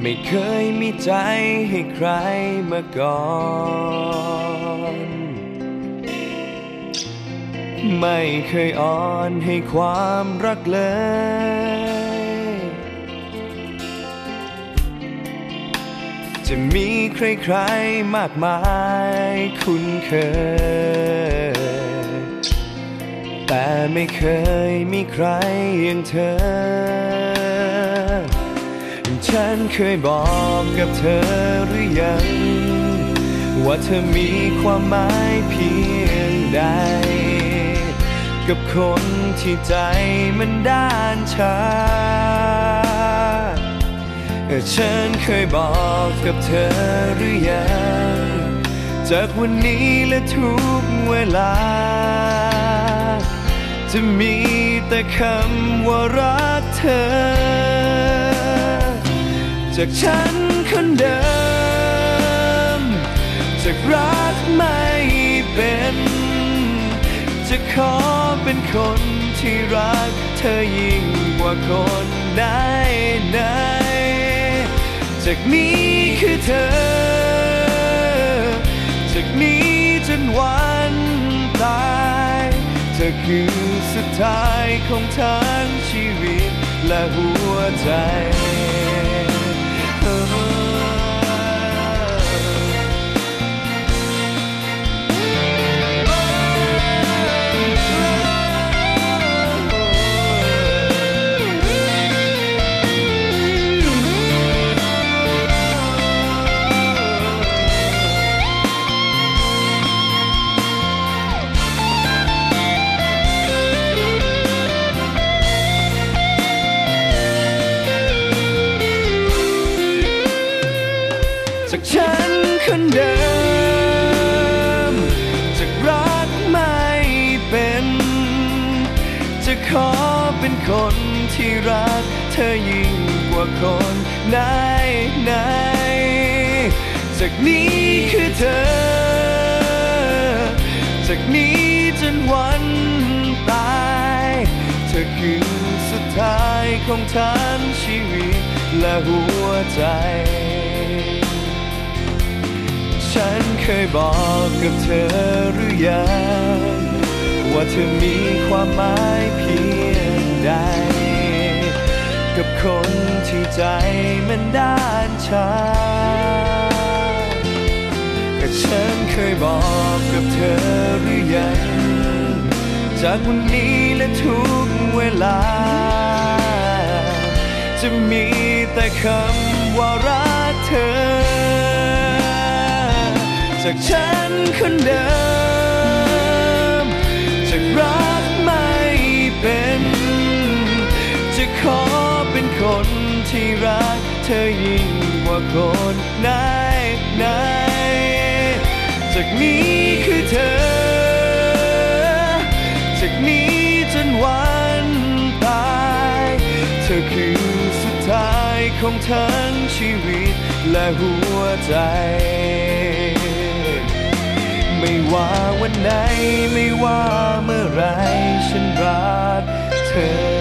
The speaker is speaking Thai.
ไม่เคยมีใจให้ใครมาก่อน ไม่เคยอ่อนให้ความรักเลย จะมีใครๆมากมายคุ้นเคย แต่ไม่เคยมีใครอย่างเธอ ฉันเคยบอกกับเธอหรือยัง ว่าเธอมีความหมายเพียงใด กับคนที่ใจมันด้านชาฉันเคยบอกกับเธอหรือยัง จากวันนี้และทุกเวลา จะมีแต่คำว่ารักเธอ จากฉันคนเดิม จากรักไม่เป็น จะขอเป็นคนที่รักเธอยิ่งกว่าคนไหนไหนๆจากนี้คือเธอ จากนี้จนวันตาย เธอคือสุดท้ายของทั้งชีวิตและหัวใจ จากฉันคนเดิมจากรักไม่เป็น จะขอเป็นคนที่รัก เธอยิ่งกว่าคนไหนไหนจากนี้คือเธอ จากนี้จนวันตาย เธอคือสุดท้ายของทั้งชีวิตและหัวใจ ฉันเคยบอกกับเธอหรือยัง ว่าเธอมีความหมายเพียงใด กับคนที่ใจมันด้านชาแต่ฉันเคยบอกกับเธอหรือยัง จากวันนี้และทุกเวลา จะมีแต่คำว่ารักเธอ จากฉันคนเดิมจากรักไม่เป็น จะขอเป็นคนที่รักเธอยิ่งกว่าคนไหนไหนๆจากนี้คือเธอ จากนี้จนวันตาย เธอคือสุดท้ายของทั้งชีวิตและหัวใจ ไม่ว่าวันไหน ไม่ว่าเมื่อไรฉันรักเธอ